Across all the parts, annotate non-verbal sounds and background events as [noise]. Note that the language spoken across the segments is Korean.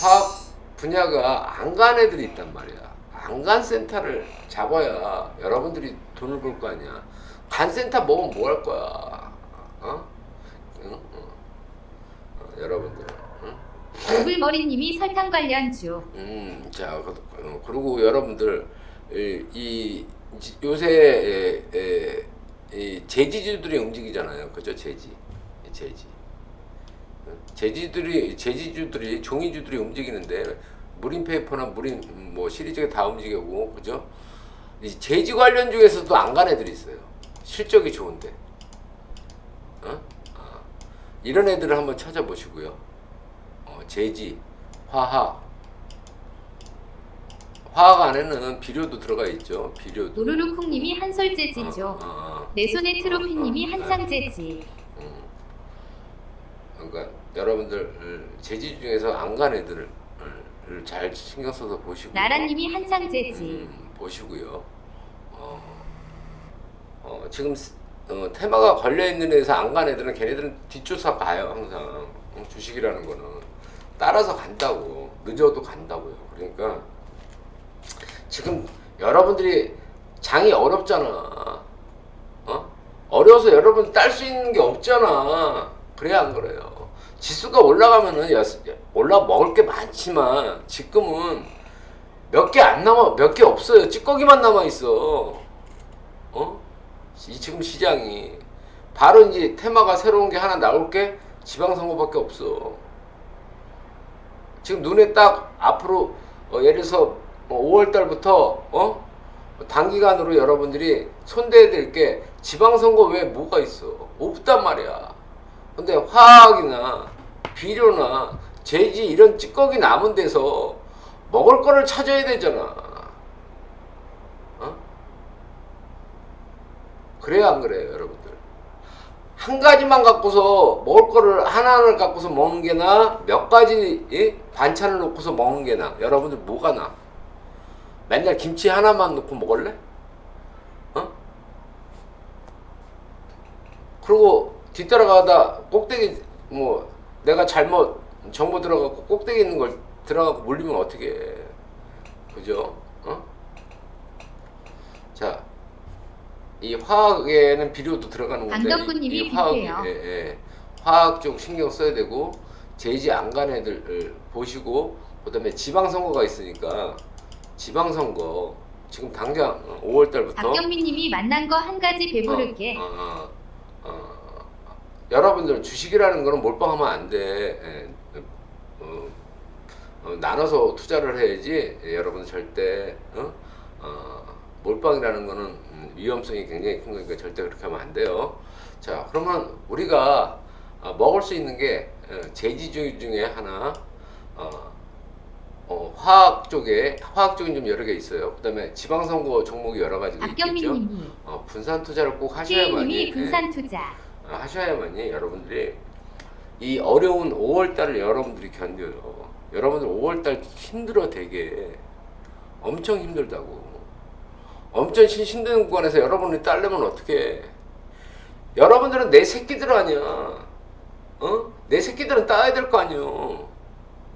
화학 분야가 안 간 애들이 있단 말이야. 안 간 센터를 잡아야 여러분들이 돈을 벌 거 아니야. 간 센터 먹으면 뭐 할 거야? 어? 응? 어. 어, 여러분들. 응? 오글머리님이 설탕 관련 주. 음, 자, 그- 어, 그리고 여러분들 이, 이 지- 요새 에, 에, 이 제지주들이 움직이잖아요, 그죠? 제지, 이 제지. 어, 제지들이 제지주들이 종이주들이 움직이는데 무림페이퍼나 무림 음, 뭐 시리즈가 다 움직이고, 그죠? 이 제지 관련 중에서도 안 간 애들이 있어요. 실적이 좋은데, 어? 아, 이런 애들을 한번 찾아보시고요. 어, 제지, 화학, 화학 안에는 비료도 들어가 있죠. 비료도. 우르르쿵님이 한솔 재지죠. 어, 어, 어. 내 손에 트로피님이 어, 어, 한상 재지. 음. 그러니까 여러분들 제지 중에서 안 간 애들을 잘 신경 써서 보시고 나라님이 한상재지. 음, 보시고요. 어, 어, 지금 스- 어, 테마가 걸려 있는 애에서 안 간 애들은 걔네들은 뒷조사 가요 항상 어, 주식이라는 거는 따라서 간다고 늦어도 간다고요. 그러니까 지금 여러분들이 장이 어렵잖아. 어? 어려서 여러분 딸 수 있는 게 없잖아. 그래야 안 그래요. 지수가 올라가면은 여- 올라 먹을 게 많지만 지금은 몇 개 안 남아 몇 개 없어요. 찌꺼기만 남아 있어. 어? 이 지금 시장이 바로 이제 테마가 새로운 게 하나 나올 게 지방선거밖에 없어. 지금 눈에 딱 앞으로 어, 예를 들어서 5월 달부터 어? 단기간으로 여러분들이 손대야 될 게 지방선거 외에 뭐가 있어? 없단 말이야. 근데 화학이나 비료나 제지 이런 찌꺼기 남은 데서 먹을 거를 찾아야 되잖아. 어? 그래야 안 그래요, 여러분들? 한 가지만 갖고서 먹을 거를 하나를 갖고서 먹는 게 나, 몇 가지 예? 반찬을 놓고서 먹는 게 나. 여러분들 뭐가 나? 맨날 김치 하나만 놓고 먹을래? 어? 그리고 뒤따라가다 꼭대기 뭐 내가 잘못 정보 들어가고 꼭대기 있는 걸 들어가고 물리면 어떻게 해? 그죠? 어? 자, 이 화학에는 비료도 들어가는 건데 이, 이 화학. 예, 예. 화학 쪽 신경 써야 되고 제지 안 간 애들 보시고 그다음에 지방선거가 있으니까 지방선거 지금 당장 5월 달부터 박경민님이 만난 거 한 가지 배부르게. 어, 어, 어, 어, 여러분들 주식이라는 거는 몰빵하면 안 돼. 예, 어, 어, 나눠서 투자를 해야지. 예, 여러분 절대 어? 어, 몰빵이라는 거는 음, 위험성이 굉장히 큰 거니까 절대 그렇게 하면 안 돼요. 자, 그러면 우리가 어, 먹을 수 있는 게 어, 제지주 중에 하나. 어, 어, 화학 쪽에 화학 쪽은 좀 여러 개 있어요. 그다음에 지방선거 종목이 여러 가지가 있겠죠. 어, 분산 투자를 꼭 하셔야만이 예, 분산 투자. 어, 하셔야만이 여러분들이 이 어려운 5월 달을 여러분들이 견뎌요. 여러분들 5월 달 힘들어 되게 엄청 힘들다고. 엄청 신- 힘든 구간에서 여러분이 딸려면 어떻게? 여러분들은 내 새끼들 아니야. 어? 내 새끼들은 따야 될 거 아니요.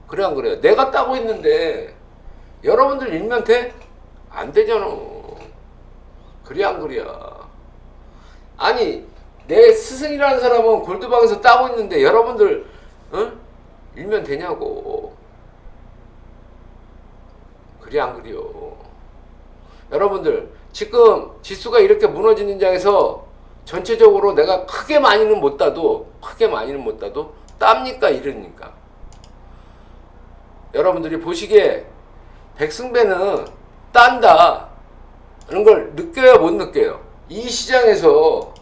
그래 안 그래요? 내가 따고 있는데 여러분들 일면 돼? 안 되잖아. 그래 안 그래야? 아니 내 스승이라는 사람은 골드방에서 따고 있는데 여러분들 어? 일면 되냐고. 그래 안 그래요? 여러분들 지금 지수가 이렇게 무너지는 장에서 전체적으로 내가 크게 많이는 못 따도 크게 많이는 못 따도 땁니까 이러니까 여러분들이 보시기에 백승배는 딴다 이런 걸 느껴야 못 느껴요 이 시장에서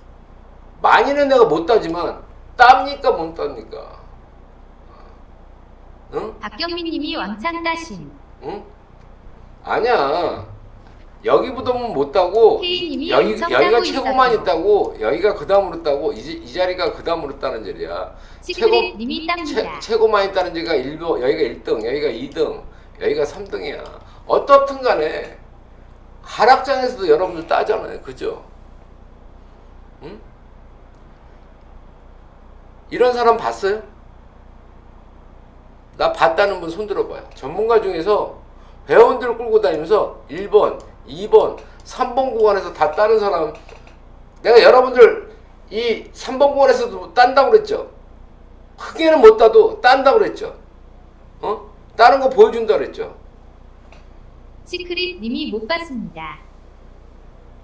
많이는 내가 못 따지만 땁니까 못 땁니까 응? 박경민님이 왕창 따신. 응? 아니야. 여기보다는 못 따고 여기 여기가 최고만. 있다고 여기가 그 다음으로 따고 이, 이 자리가 그 다음으로 따는 자리야. 시크릿님이 최, 땁니다. 최고만 있다는 자리가 1번 여기가 1등 여기가 2등 여기가 3등이야. 어떻든 간에 하락장에서도 여러분들 따잖아요. 그죠? 응? 이런 사람 봤어요? 나 봤다는 분 손 들어봐요. 전문가 중에서 회원들 끌고 다니면서 1번, 2번, 3번 구간에서 다 따는 사람 내가 여러분들 이 3번 구간에서도 딴다고 그랬죠. 크게는 못 따도 딴다고 그랬죠. 어? 다른 거 보여준다 그랬죠. 시크릿 님이 못 봤습니다.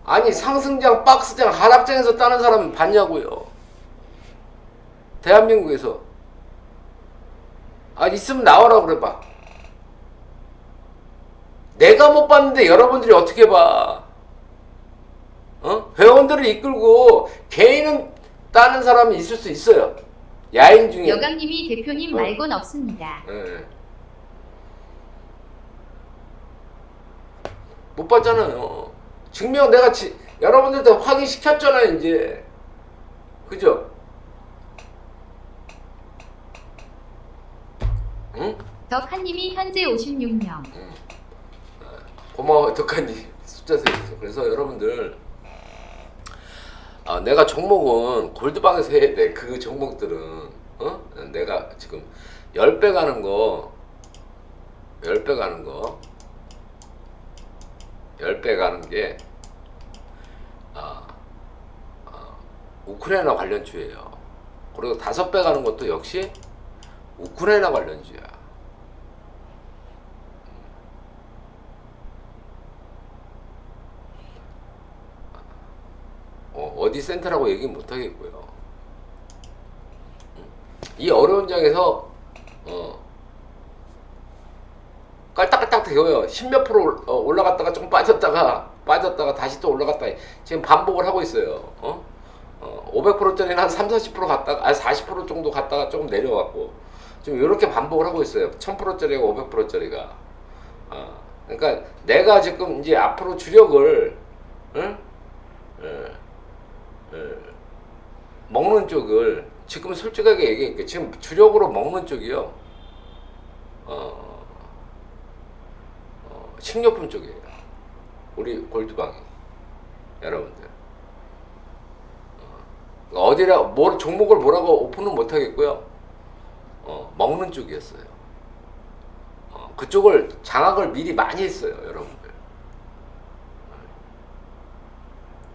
아니 상승장, 박스장, 하락장에서 따는 사람 봤냐고요. 대한민국에서. 아 있으면 나와라 그래봐. 내가 못 봤는데 여러분들이 어떻게 봐? 어? 회원들을 이끌고 개인은 따는 사람이 있을 수 있어요. 야인 중에. 여강님이 대표님 어. 말곤 없습니다. 예. 못 봤잖아요. 증명 내가 지, 여러분들한테 확인시켰잖아요, 이제. 그죠? 응? 덕한님이 현재 56명. 고마워, 덕한님. 숫자 세서. 그래서 여러분들, 아, 내가 종목은 골드방에서 해야 돼. 그 종목들은, 어? 내가 지금 10배 가는 거, 10배 가는 거, 10배 가는 게, 아, 아, 우크라이나 관련 주예요. 그리고 5배 가는 것도 역시 우크라이나 관련주야. 어, 어디 센터라고 얘기 못 하겠고요. 이 어려운 장에서 어, 깔딱깔딱 되어요. 십몇 프로 올- 어, 올라갔다가 좀 빠졌다가 빠졌다가 다시 또 올라갔다 지금 반복을 하고 있어요. 어? 어, 500%짜리는 한 3, 40% 갔다가 아 40% 정도 갔다가 조금 내려왔고 지금 이렇게 반복을 하고 있어요. 1000%짜리가 500%짜리가. 어, 그러니까 내가 지금 이제 앞으로 주력을 응? 예. 예. 먹는 쪽을 지금 솔직하게 얘기할게 지금 주력으로 먹는 쪽이요 어, 어, 식료품 쪽이에요 우리 골드방이 여러분들 어, 어디라 뭐 종목을 뭐라고 오픈은 못 하겠고요 어, 먹는 쪽이었어요 어, 그쪽을 장악을 미리 많이 했어요 여러분들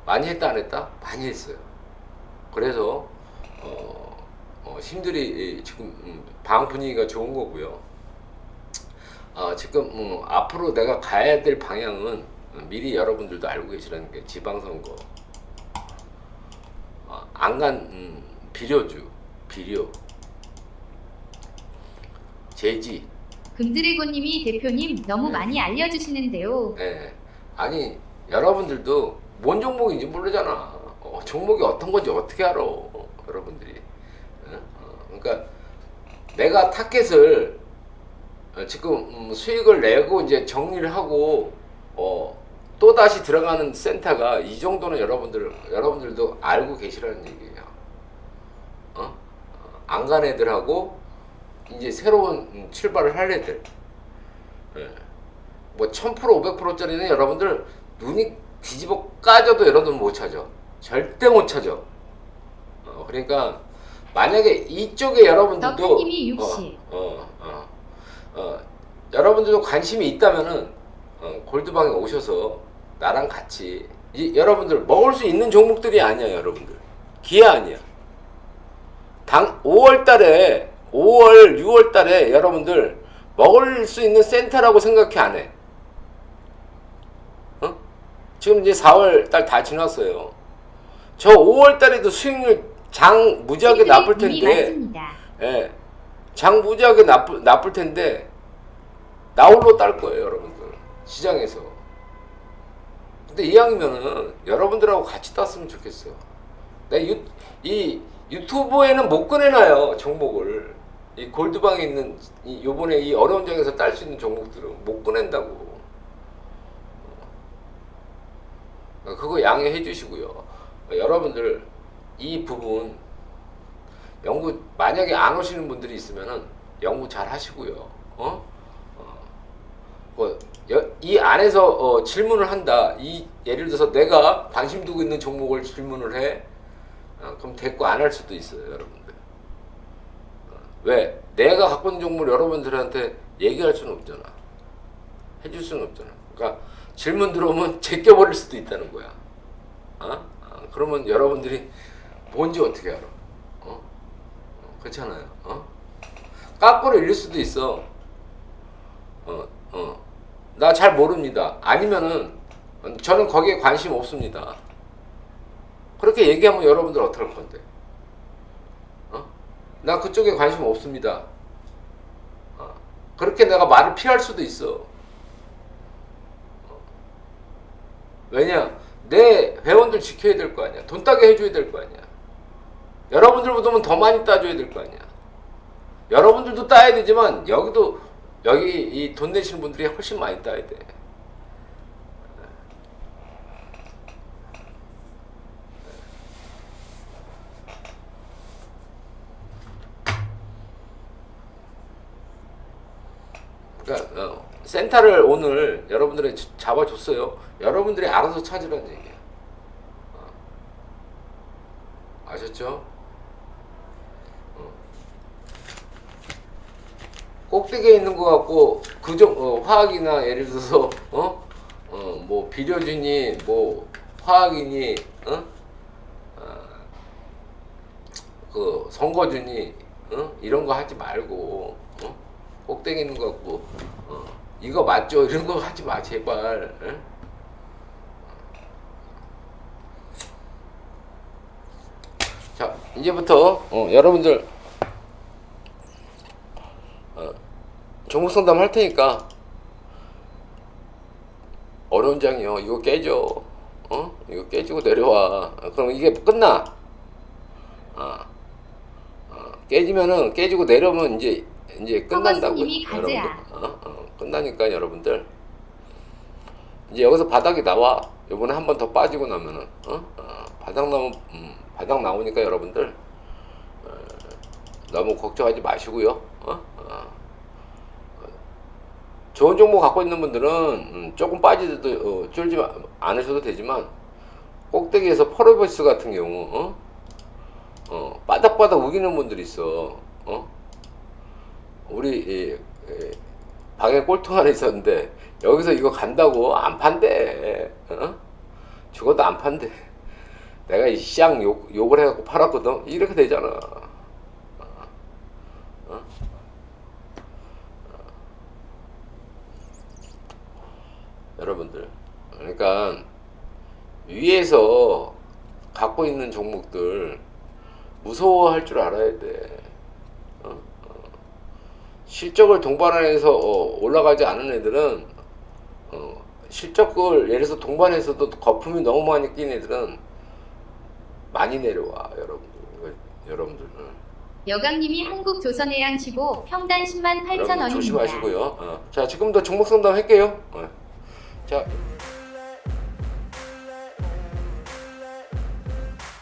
많이 했다 안 했다? 많이 했어요. 그래서 어, 어, 힘들이 이, 지금 음, 방 분위기가 좋은 거고요. 어, 지금 음, 앞으로 내가 가야 될 방향은 음, 미리 여러분들도 알고 계시라는 게 지방선거 어, 안간 음, 비료주 비료 제지 금드래곤님이 대표님 너무 네. 많이 알려주시는데요. 예. 아니 여러분들도 뭔 종목인지 모르잖아. 어, 종목이 어떤 건지 어떻게 알아? 어, 여러분들이. 예? 어, 그러니까 내가 타켓을 어, 지금 음, 수익을 내고 이제 정리를 하고 어, 또 다시 들어가는 센터가 이 정도는 여러분들 여러분들도 알고 계시라는 얘기예요. 어? 어, 안간 애들하고 이제 새로운 음, 출발을 할 애들. 예. 뭐 1000% 500%짜리는 여러분들 눈이 뒤집어 까져도 여러분 못 찾아. 절대 못 찾아. 어, 그러니까 만약에 이쪽에 여러분들도 덕분님이 60. 어, 어, 어, 어, 여러분들도 관심이 있다면은 어, 골드방에 오셔서 나랑 같이 이, 여러분들 먹을 수 있는 종목들이 아니야, 여러분들. 기회 아니야. 당 5월 달에 5월, 6월 달에 여러분들 먹을 수 있는 센터라고 생각해 안 해. 어? 지금 이제 4월 달 다 지났어요. 저 5월 달에도 수익률 장 무지하게 나쁠 텐데. 예. 장 무지하게 나쁠, 나쁠 텐데, 나홀로 딸 거예요, 여러분들. 시장에서. 근데 이왕이면은 여러분들하고 같이 땄으면 좋겠어요. 내 유, 이 유튜브에는 못 꺼내놔요, 종목을. 이 골드방에 있는, 이 요번에 이 어려운 장에서 딸 수 있는 종목들은 못 꺼낸다고. 어, 그거 양해해 주시고요. 어, 여러분들, 이 부분, 연구, 만약에 안 오시는 분들이 있으면은 연구 잘 하시고요. 어? 어. 뭐, 여- 이 안에서 어, 질문을 한다. 이 예를 들어서 내가 관심 두고 있는 종목을 질문을 해. 어, 그럼 대꾸 안 할 수도 있어요, 여러분들. 어, 왜? 내가 갖고 있는 종목을 여러분들한테 얘기할 수는 없잖아. 해줄 수는 없잖아. 그러니까 질문 들어오면 [laughs] 제껴버릴 수도 있다는 거야. 어? 어, 그러면 여러분들이 뭔지 어떻게 알아? 어? 어, 그렇잖아요. 어? 까꾸로 읽을 수도 있어. 어, 어. 나 잘 모릅니다. 아니면은 저는 거기에 관심 없습니다. 그렇게 얘기하면 여러분들 어떡할 건데? 어? 나 그쪽에 관심 없습니다. 어. 그렇게 내가 말을 피할 수도 있어. 어. 왜냐? 내 회원들 지켜야 될 거 아니야. 돈 따게 해줘야 될 거 아니야. 여러분들보다는 더 많이 따줘야 될 거 아니야. 여러분들도 따야 되지만 여기도 여기 이 돈 내시는 분들이 훨씬 많이 따야 돼. 그러니까 어, 센터를 오늘 여러분들이 지- 잡아줬어요. 여러분들이 알아서 찾으라는 얘기야. 어. 아셨죠? 어. 꼭대기에 있는 것 같고 그정 어, 화학이나 예를 들어서 어 어 뭐 비료주니 뭐 화학이니 어? 아, 그 선거주니 어? 이런 거 하지 말고 어? 꼭대기 있는 것 같고. 어, 이거 맞죠? 이런 거 하지 마 제발. 어? 자 이제부터 어, 여러분들 어, 종목 상담 할 테니까 어려운 장이요. 이거 깨져 어? 이거 깨지고 내려와. 어, 그럼 이게 끝나. 아 어, 깨지면은 깨지고 내려오면 이제 이제 끝난다고 가즈야. 어? 어, 끝나니까 여러분들 이제 여기서 바닥이 나와 요번에 한 번 더 빠지고 나면은 어? 어, 바닥 나오면 음, 바닥 나오니까 여러분들 어, 너무 걱정하지 마시고요 어? 어, 어, 좋은 종목 갖고 있는 분들은 음, 조금 빠지도 어, 마- 않으셔도 되지만 꼭대기에서 포레버스 같은 경우 어? 어, 바닥바닥 우기는 분들이 있어 어? 우리 이, 이, 방에 꼴통 하나 있었는데 여기서 이거 간다고 안 판대 어? 죽어도 안 판대 내가 이 시장 욕, 욕을 해갖고 팔았거든 이렇게 되잖아 어? 어? 여러분들 그러니까 위에서 갖고 있는 종목들 무서워할 줄 알아야 돼. 실적을 동반해서 어, 올라가지 않은 애들은 어, 실적을 예를 들어서 동반해서도 거품이 너무 많이 낀 애들은 많이 내려와 여러분들 이거 여러분들은 여강님이 한국 조선해양 15 평단 10만 8천 여러분 원입니다. 조심하시고요 어. 자 지금도 종목 상담 할게요 어. 자